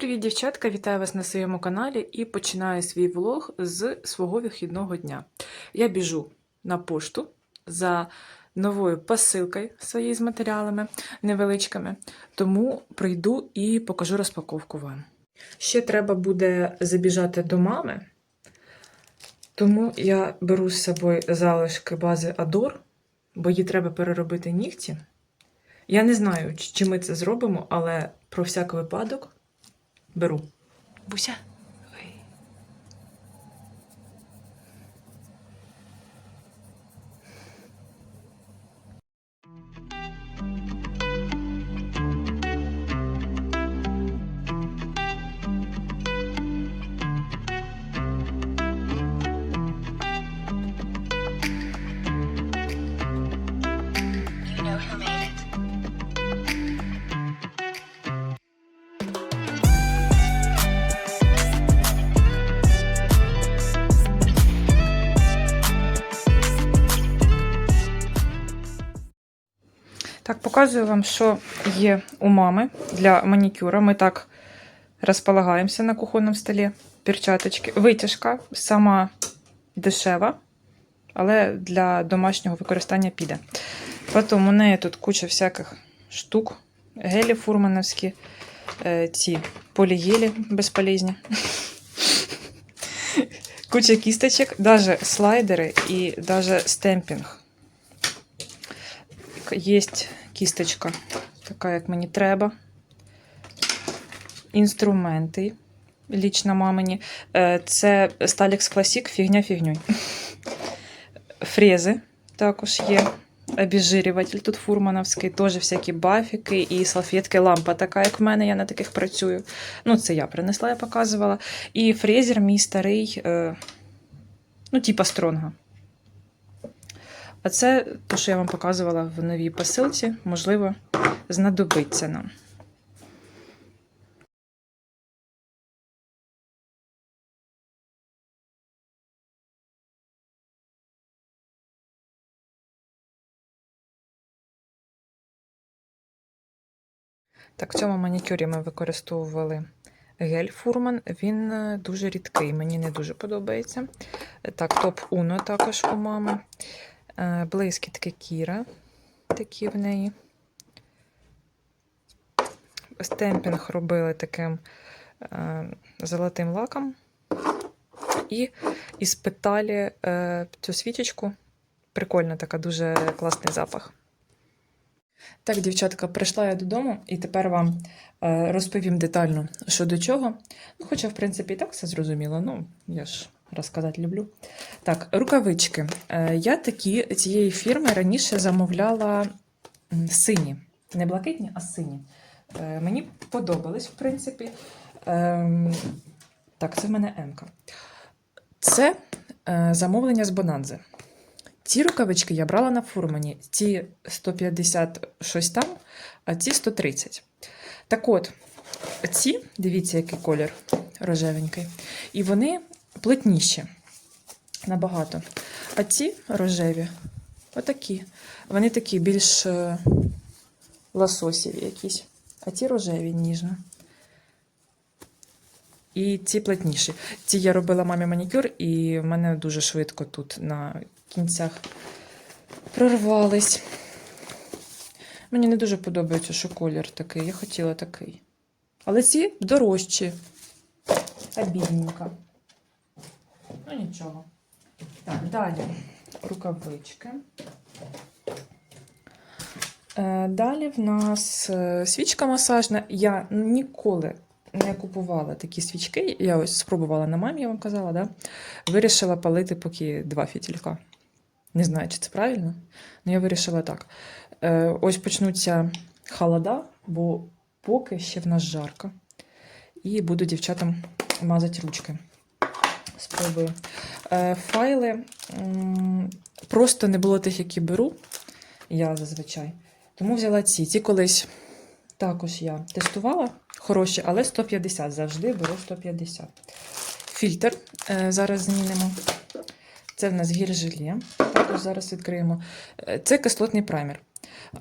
Привіт, дівчатка! Вітаю вас на своєму каналі і починаю свій влог з свого вихідного дня. Я біжу на пошту за новою посилкою своєю з матеріалами невеличкими, тому прийду і покажу розпаковку вам. Ще треба буде забіжати до мами, тому я беру з собою залишки бази Адор, бо їй треба переробити нігті. Я не знаю, чи ми це зробимо, але про всяк випадок беру. Буся. Показую вам, що є у мами для манікюра. Ми так розполагаємося на кухонному столі. Перчаточки. Витяжка сама дешева, але для домашнього використання піде. Потім у неї тут куча всяких штук. Гелі фурмановські, е, ці полігелі безполезні. Куча кісточок, навіть слайдери і навіть стемпінг. Є кісточка, така, як мені треба. Інструменти. Лічно мамині. Е, Це Stalix Classic, фігня фігнюй. Фрези також є. Обезжирюватель тут фурмановський, теж всякі бафіки і салфетки, лампа така, як в мене, я на таких працюю. Ну, це я принесла, я показувала. І фрезер мій старий, е, ну, типа стронга. А це те, що я вам показувала в новій посилці, можливо, знадобиться нам. Так, в цьому манікюрі ми використовували гель Фурман. Він е, дуже рідкий, мені не дуже подобається. Так, топ Уно також у мами. Е, Блискітки Кіра, такі в неї. Стемпінг робили таким е, золотим лаком. І іспитали е, цю свічечку. Прикольна така, дуже класний запах. Так, дівчатка, прийшла я додому і тепер вам розповім детально, що до чого. Ну, хоча, в принципі, і так все зрозуміло. Ну, я ж розказати люблю. Так, рукавички. Е, я такі цієї фірми раніше замовляла сині. Не блакитні, а сині. Е, мені подобались, в принципі. Ем, так, це в мене М-ка. Це е, замовлення з Бонанзи. Ці рукавички я брала на фурмані. Ці 150 щось там, а ці 130. Так от, ці, дивіться, який колір рожевенький. І вони плотніші набагато. А ці рожеві, отакі. Вони такі більш е, лососіві якісь. А ці рожеві ніжно. І ці плотніші. Ці я робила мамі манікюр, і в мене дуже швидко тут на кінцях прорвались. Мені не дуже подобається, що колір такий. Я хотіла такий. Але ці дорожчі. Обідненько. Ну, нічого. Так, далі рукавички. Е, Далі в нас е, свічка масажна. Я ніколи не купувала такі свічки. Я ось спробувала на мамі, я вам казала, да? вирішила палити поки два фітілька. Не знаю, чи це правильно, але я вирішила так. Е, Ось почнуться холода, бо поки ще в нас жарко. І буду дівчатам мазати ручки. Спробую. Е, Файли просто не було тих, які беру. Я зазвичай. Тому взяла ці. Ці колись також я тестувала. Хороші, але 150 завжди беру 150. Фільтр е, зараз змінимо. Це в нас гель-желе. Також зараз відкриємо. Е, Це кислотний праймер.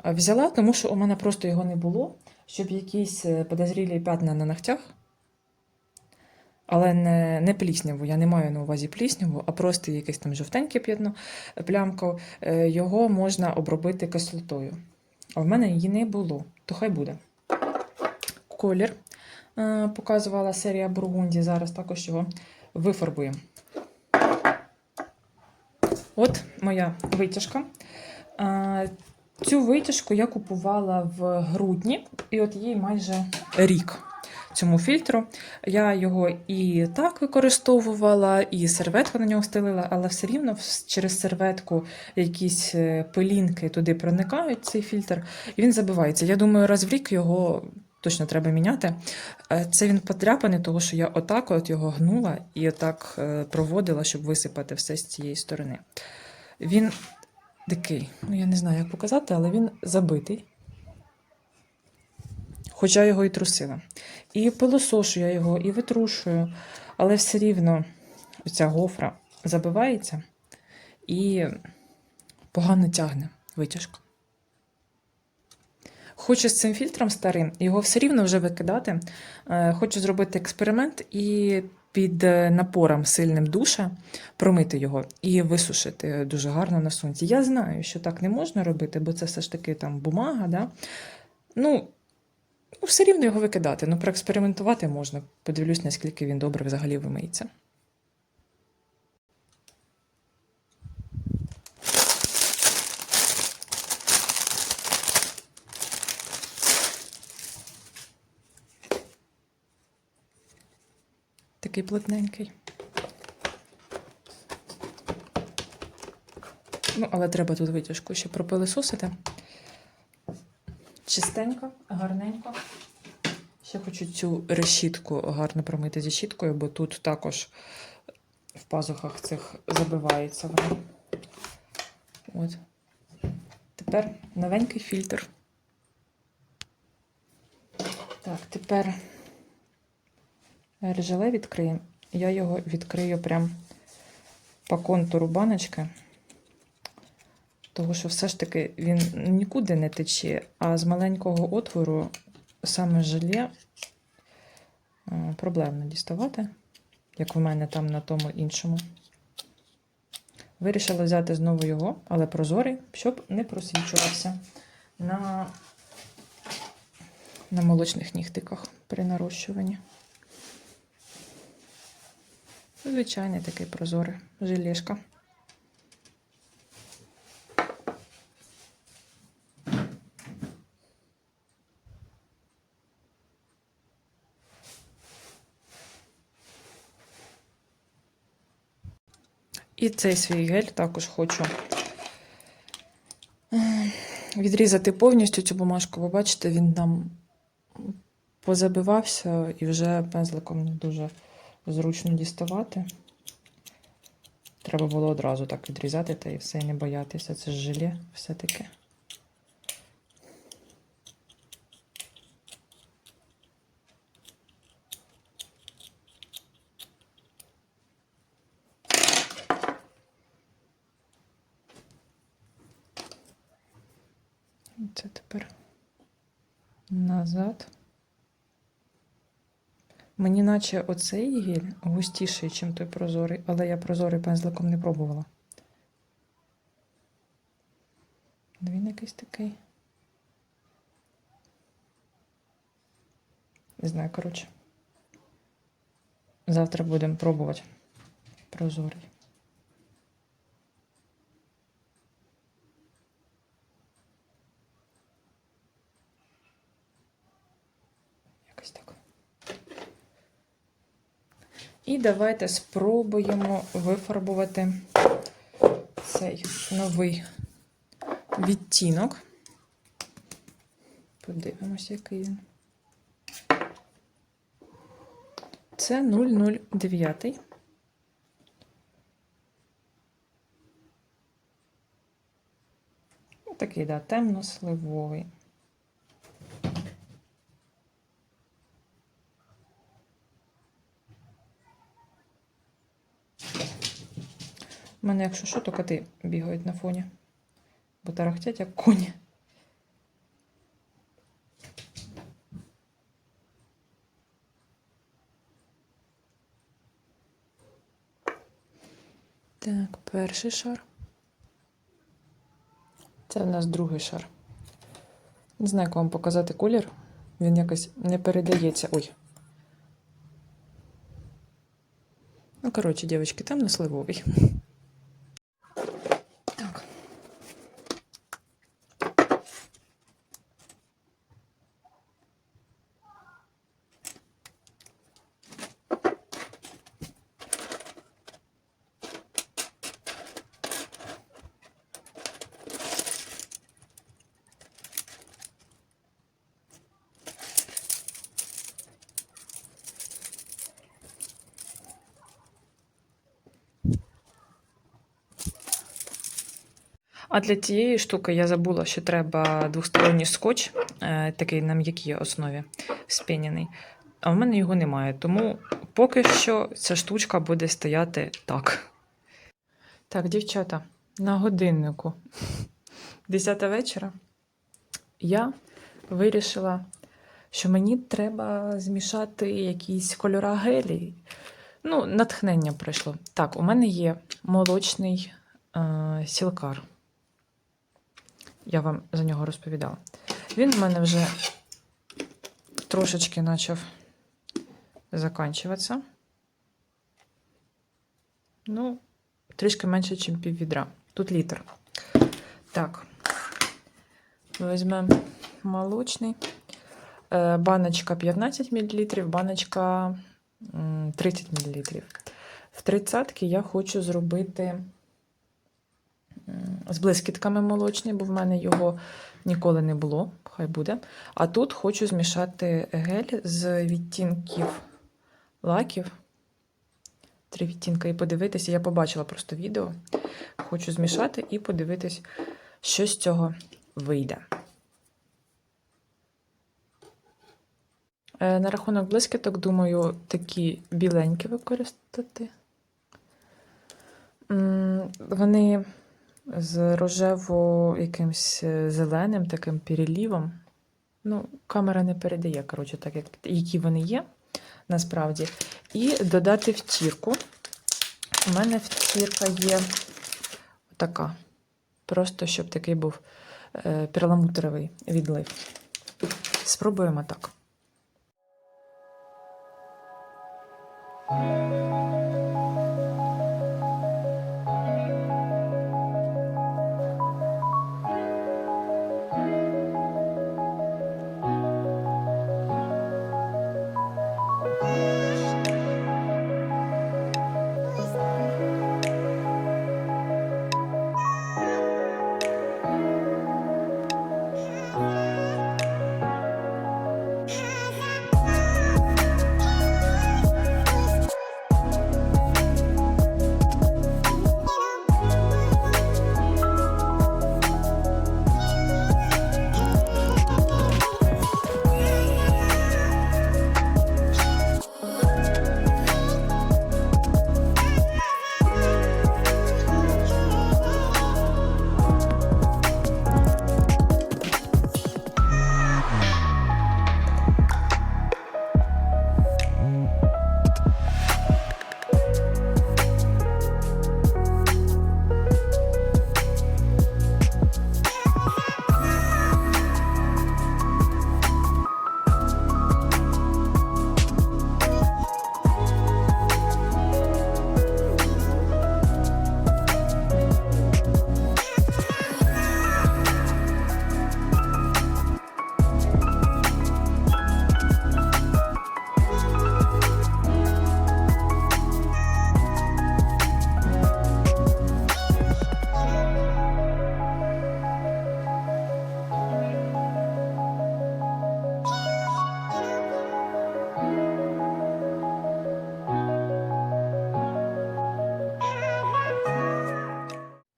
Взяла, тому що у мене просто його не було, щоб якісь подозрілі п'ятна на ногтях Але не, не плісняву. Я не маю на увазі плісняву, а просто якесь там жовтеньке п'ятно, плямку. Е, Його можна обробити кислотою. А в мене її не було, то хай буде. Колір е, показувала серія Бургунді. Зараз також його вифарбуємо. От моя витяжка. Е, Цю витяжку я купувала в грудні, і от їй майже рік цьому фільтру. Я його і так використовувала, і серветку на нього стелила, але все рівно через серветку якісь е, пилінки туди проникають, цей фільтр, і він забивається. Я думаю, раз в рік його точно треба міняти. Е, Це він подряпаний, тому що я отак от його гнула і отак е, проводила, щоб висипати все з цієї сторони. Він такий, ну я не знаю, як показати, але він забитий. Хоча його і трусила. І пилосошу я його, і витрушую, але все рівно ця гофра забивається і погано тягне витяжка. Хочу з цим фільтром старим, його все рівно вже викидати. Е, Хочу зробити експеримент і під е, напором сильним душа промити його і висушити дуже гарно на сонці. Я знаю, що так не можна робити, бо це все ж таки там бумага. Да? Ну, ну, все рівно його викидати. Ну, проекспериментувати можна. Подивлюсь, наскільки він добре взагалі вимиється. Такий плотненький. Ну, але треба тут витяжку ще пропилисосити. Чистенько, гарненько. Ще хочу цю решітку гарно промити зі щіткою, бо тут також в пазухах цих забивається вона. От. Тепер новенький фільтр. Так, тепер режеле відкриємо. Я його відкрию прям по контуру баночки. Тому що все ж таки він нікуди не тече, а з маленького отвору саме желе е, проблемно діставати, як в мене там на тому іншому. Вирішила взяти знову його, але прозорий, щоб не просвічувався на, на молочних нігтиках при нарощуванні. Звичайний такий прозорий желешка. І цей свій гель також хочу е, відрізати повністю цю бумажку, бо бачите, він там позабивався і вже пензликом не дуже зручно діставати. Треба було одразу так відрізати та і все, і не боятися. Це ж желе все-таки. Це тепер назад. Мені наче оцей гель густіший, ніж той прозорий, але я прозорий пензликом не пробувала. Він якийсь такий. Не знаю, коротше. Завтра будемо пробувати прозорий. Якось так. І давайте спробуємо вифарбувати цей новий відтінок. Подивимось, який він. Це 009. Ну, Такий, да, темно-сливовий. мене, якщо що, то коти бігають на фоні, бо тарахтять, як коні. Так, перший шар. Це в нас другий шар. Не знаю, як вам показати колір. Він якось не передається. Ой. Ну, коротше, дівчатки, там не сливовий. Для цієї штуки я забула, що треба двосторонній скотч, е, такий на м'якій основі спінений. А в мене його немає. Тому поки що ця штучка буде стояти так. Так, дівчата, на годиннику 10 вечора я вирішила, що мені треба змішати якісь кольора гелі. Ну, натхнення прийшло. Так, у мене є молочний е, сілкар. Я вам за нього розповідала. Він в мене вже трошечки почав заканчуватися. Ну, трішки менше, ніж пів відра. Тут літр. Так. Візьмемо молочний. Е, Баночка 15 мл, баночка 30 мл. В 30 я хочу зробити з блискітками молочний, бо в мене його ніколи не було. Хай буде. А тут хочу змішати гель з відтінків лаків. Три відтінка і подивитися. Я побачила просто відео. Хочу змішати і подивитись, що з цього вийде. Е, На рахунок блискіток, думаю, такі біленькі використати. Вони з рожево якимсь е, зеленим таким перелівом. Ну, камера не передає, коротше, так, як, які вони є насправді. І додати втірку. У мене втірка є така. Просто щоб такий був е, перламутровий відлив. Спробуємо так.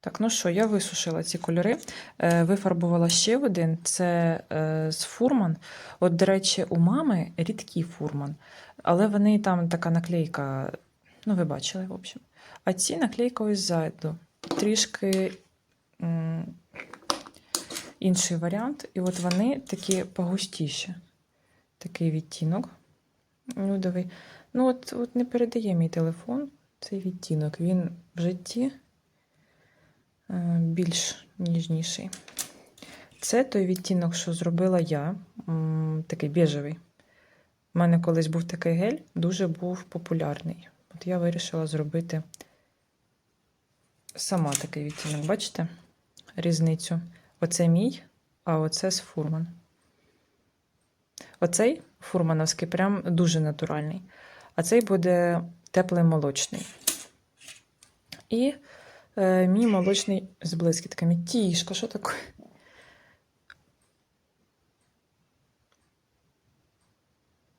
Так, ну що, я висушила ці кольори, е, вифарбувала ще один це е, з фурман. От, до речі, у мами рідкий фурман, але вони там така наклейка, ну, ви бачили, в общем. А ці наклейка ось ззаду. Трішки інший варіант. І от вони такі погустіші. Такий відтінок нюдовий. Ну, от, от не передає мій телефон. цей відтінок. Він в житті більш ніжніший. Це той відтінок, що зробила я, такий біжевий. У мене колись був такий гель, дуже був популярний. От я вирішила зробити сама такий відтінок. Бачите різницю? Оце мій, а оце з фурман. Оцей фурмановський прям дуже натуральний. А цей буде теплий молочний. І е, мій молочний з блискітками. Тішка, що таке?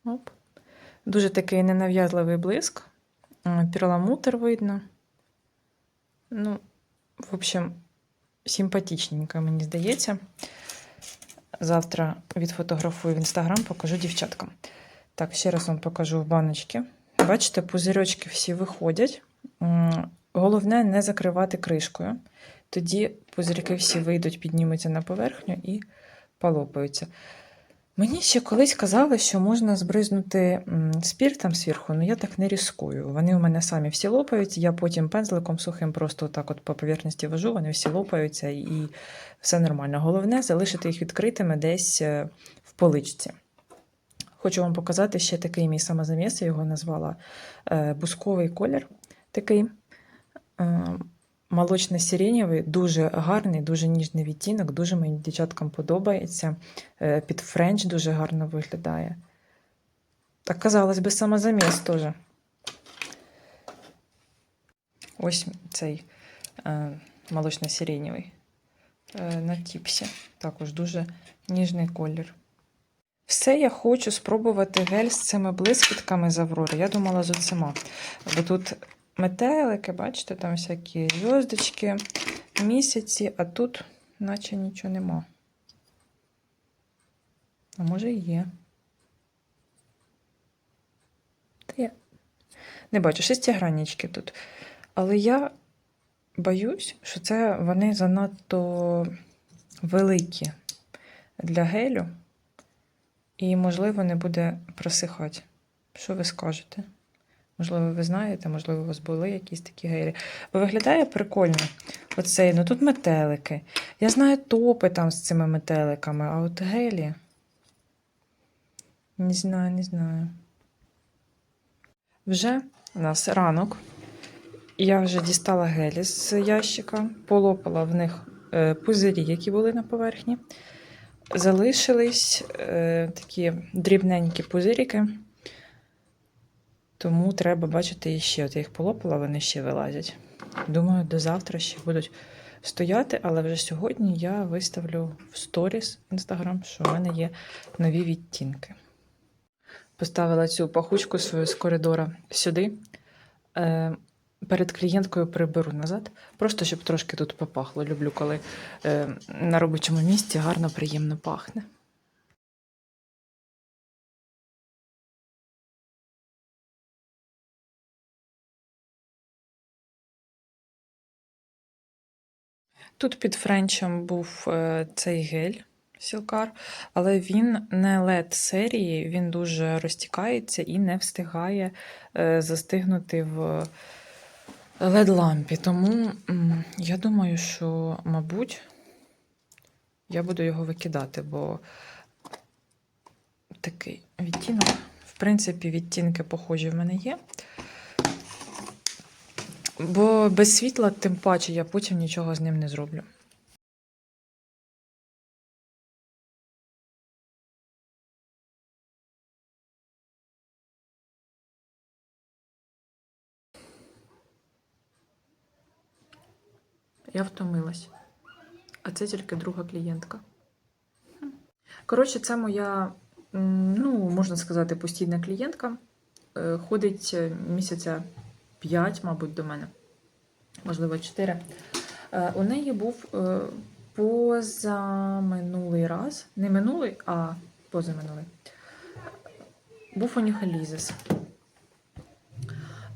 Оп. Дуже такий ненав'язливий блиск. Е, Перламутр видно. Ну, в общем, симпатичненько, мені здається. Завтра відфотографую в інстаграм, покажу дівчаткам. Так, ще раз вам покажу в баночки. Бачите, пузирьочки всі виходять. Головне не закривати кришкою. Тоді пузирьки всі вийдуть, піднімуться на поверхню і полопаються. Мені ще колись казали, що можна збризнути спіртом зверху, але я так не різкую. Вони у мене самі всі лопаються, я потім пензликом сухим просто так от по поверхності вожу, вони всі лопаються і все нормально. Головне залишити їх відкритими десь е, в поличці. Хочу вам показати ще такий мій самозаміс, я його назвала е, бусковий колір. Такий молочно-сиренєвий, дуже гарний, дуже ніжний відтінок, дуже моїм дівчаткам подобається. Е, Під френч дуже гарно виглядає. Так, казалось би, самозаміс теж. Ось цей е, молочно-сиренєвий е, на тіпсі. Також дуже ніжний колір. Все я хочу спробувати гель з цими блискітками з Аврори. Я думала з оцима. Бо тут метелики, бачите, там всякі зв'язочки, місяці, а тут наче нічого нема. А може і є. Та я не бачу шестиграннички тут. Але я боюсь, що це вони занадто великі для гелю. І, можливо, не буде просихати. Що ви скажете? Можливо, ви знаєте, можливо, у вас були якісь такі гелі. Бо виглядає прикольно. Оцей, ну тут метелики. Я знаю топи там з цими метеликами, а от гелі. Не знаю, не знаю. Вже у нас ранок. Я вже дістала гелі з ящика, полопала в них е, пузирі, які були на поверхні. Залишились е, такі дрібненькі пузиріки. Тому треба бачити іще. От я їх полопала, вони ще вилазять. Думаю, до завтра ще будуть стояти, але вже сьогодні я виставлю в сторіс інстаграм, що в мене є нові відтінки. Поставила цю пахучку свою з коридора сюди. Е, перед клієнткою приберу назад, просто щоб трошки тут попахло. Люблю, коли е, на робочому місці гарно, приємно пахне. Тут під френчем був е, цей гель сілкар, але він не LED серії, він дуже розтікається і не встигає е, застигнути в led лампі. Тому я думаю, що, мабуть, я буду його викидати, бо такий відтінок. В принципі, відтінки похожі в мене є. Бо без світла, тим паче, я потім нічого з ним не зроблю. Я втомилась. А це тільки друга клієнтка. Коротше, це моя, ну, можна сказати, постійна клієнтка. Е, Ходить е, місяця 5, мабуть, до мене, можливо, 4. Е, У неї був е, позаминулий раз, не минулий, а позаминулий. Був у оніхолізис.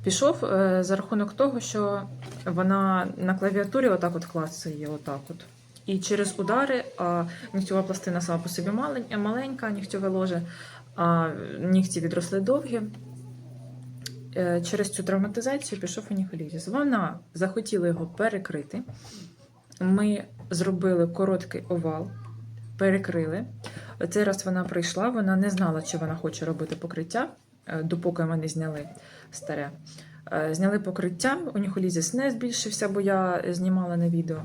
Пішов е, за рахунок того, що вона на клавіатурі отак от клацає, отак от. І через удари а нігтєва пластина сама по собі маленька, нігтєве ложе, а нігті відросли довгі. Е, через цю травматизацію пішов аніхолізіс. Вона захотіла його перекрити. Ми зробили короткий овал, перекрили. Цей раз вона прийшла, вона не знала, чи вона хоче робити покриття, е, допоки ми зняли старе. Е, Зняли покриття, уніхолізіс не збільшився, бо я знімала на відео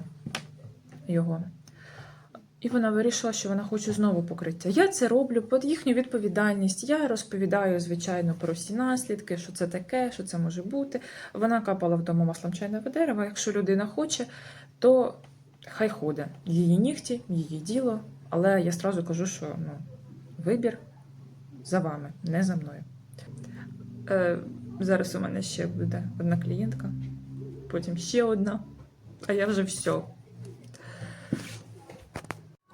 його. І вона вирішила, що вона хоче знову покриття. Я це роблю під їхню відповідальність. Я розповідаю, звичайно, про всі наслідки, що це таке, що це може бути. Вона капала вдома маслом чайного дерева. Якщо людина хоче, то хай ходить. Її нігті, її діло. Але я сразу кажу, що ну, вибір за вами, не за мною. Е, зараз у мене ще буде одна клієнтка, потім ще одна, а я вже все.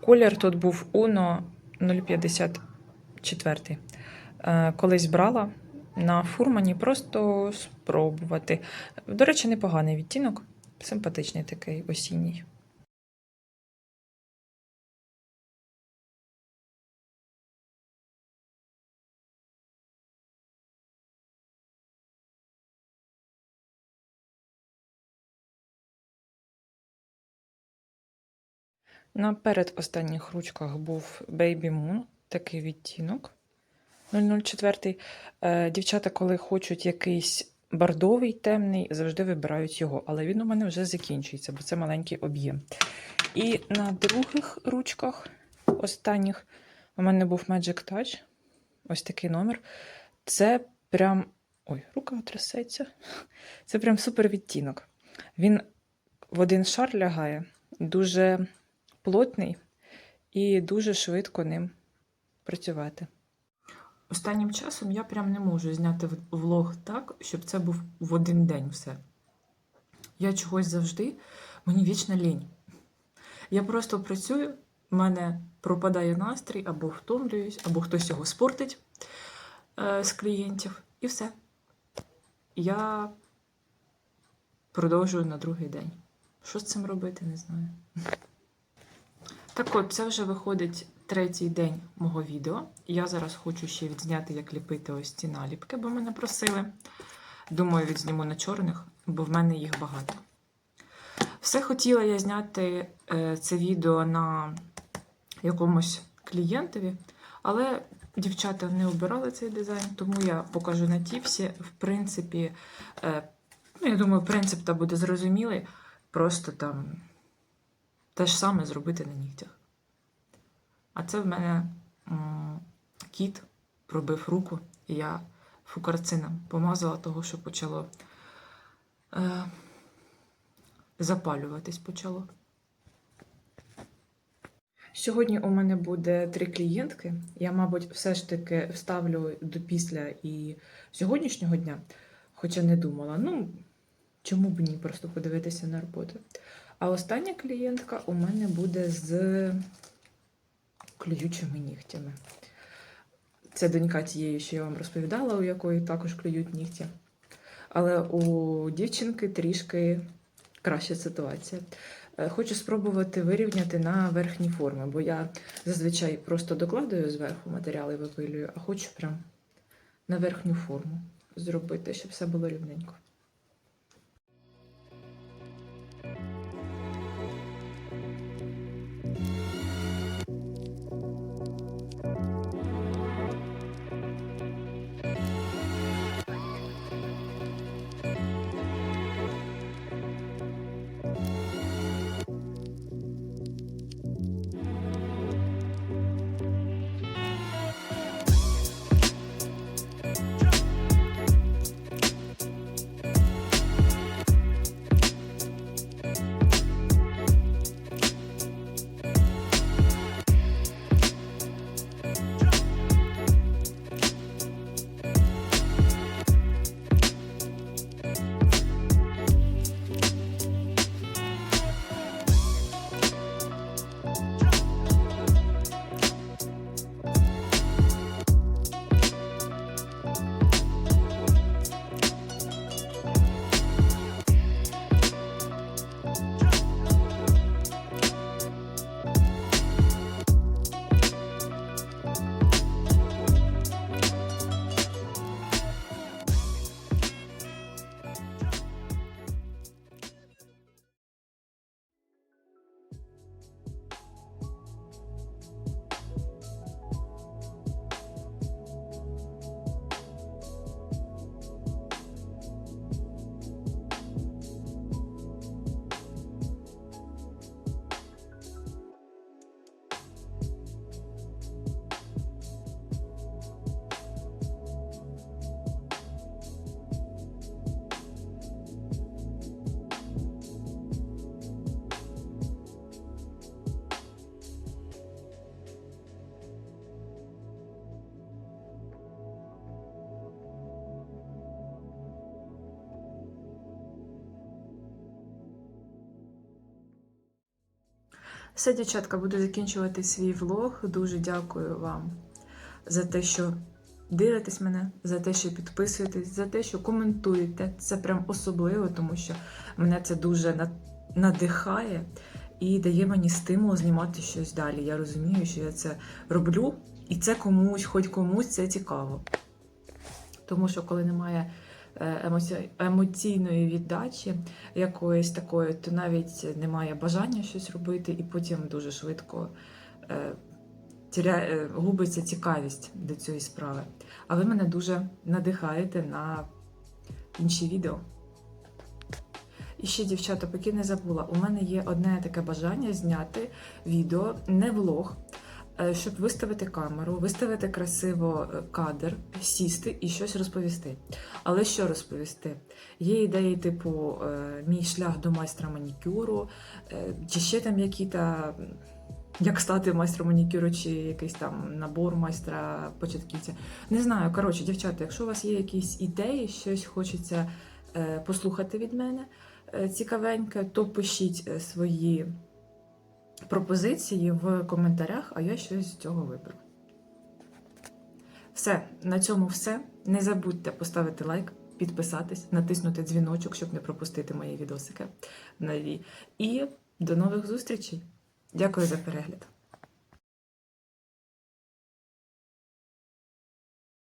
Колір тут був Uno 054. Е, Колись брала на фурмані просто спробувати. До речі, непоганий відтінок, симпатичний такий осінній. На передостанніх ручках був Baby Moon, такий відтінок 004. Е, Дівчата, коли хочуть якийсь бордовий, темний, завжди вибирають його, але він у мене вже закінчується, бо це маленький об'єм. І на других ручках, останніх, у мене був Magic Touch, ось такий номер. Це прям. Ой, рука трясеться. Це прям супер відтінок. Він в один шар лягає, дуже плотний і дуже швидко ним працювати. Останнім часом я прям не можу зняти влог так, щоб це був в один день все. Я чогось завжди, мені вічна лінь. Я просто працюю, в мене пропадає настрій, або втомлююсь, або хтось його спортить е, з клієнтів, і все. Я продовжую на другий день. Що з цим робити, не знаю. Так от, це вже виходить третій день мого відео. Я зараз хочу ще відзняти, як ліпити ось ці наліпки, бо мене просили. Думаю, відзніму на чорних, бо в мене їх багато. Все хотіла я зняти е, це відео на якомусь клієнтові, але дівчата не обирали цей дизайн, тому я покажу на тіпсі. В принципі, е, ну, я думаю, принцип та буде зрозумілий. Просто там те ж саме зробити на нігтях. А це в мене кіт пробив руку, і я фукарцином помазала того, що почало е, запалюватись почало. Сьогодні у мене буде три клієнтки. Я, мабуть, все ж таки вставлю до після і сьогоднішнього дня, хоча не думала. Ну, чому б ні, просто подивитися на роботу. А остання клієнтка у мене буде з клюючими нігтями. Це донька тієї, що я вам розповідала, у якої також клюють нігті. Але у дівчинки трішки краща ситуація. Е, Хочу спробувати вирівняти на верхні форми, бо я зазвичай просто докладаю зверху матеріали випилюю, а хочу прям на верхню форму зробити, щоб все було рівненько. Все, дівчатка, буду закінчувати свій влог. Дуже дякую вам за те, що дивитесь мене, за те, що підписуєтесь, за те, що коментуєте. Це прям особливо, тому що мене це дуже надихає і дає мені стимул знімати щось далі. Я розумію, що я це роблю, і це комусь, хоч комусь це цікаво. Тому що коли немає емоційної віддачі якоїсь такої, то навіть немає бажання щось робити, і потім дуже швидко е, е, губиться цікавість до цієї справи. А ви мене дуже надихаєте на інші відео. І ще, дівчата, поки не забула, у мене є одне таке бажання зняти відео, не влог, е, щоб виставити камеру, виставити красиво е, кадр, сісти і щось розповісти. Але що розповісти? Є ідеї, типу, е, мій шлях до майстра манікюру, е, чи ще там які-то. Як стати майстром манікюру, чи якийсь там набор майстра початківця. Не знаю. Коротше, дівчата, якщо у вас є якісь ідеї, щось хочеться е, послухати від мене е, цікавеньке, то пишіть е, свої пропозиції в коментарях, а я щось з цього виберу. Все, на цьому все. Не забудьте поставити лайк, підписатись, натиснути дзвіночок, щоб не пропустити мої відосики нові. І до нових зустрічей. Дякую за перегляд.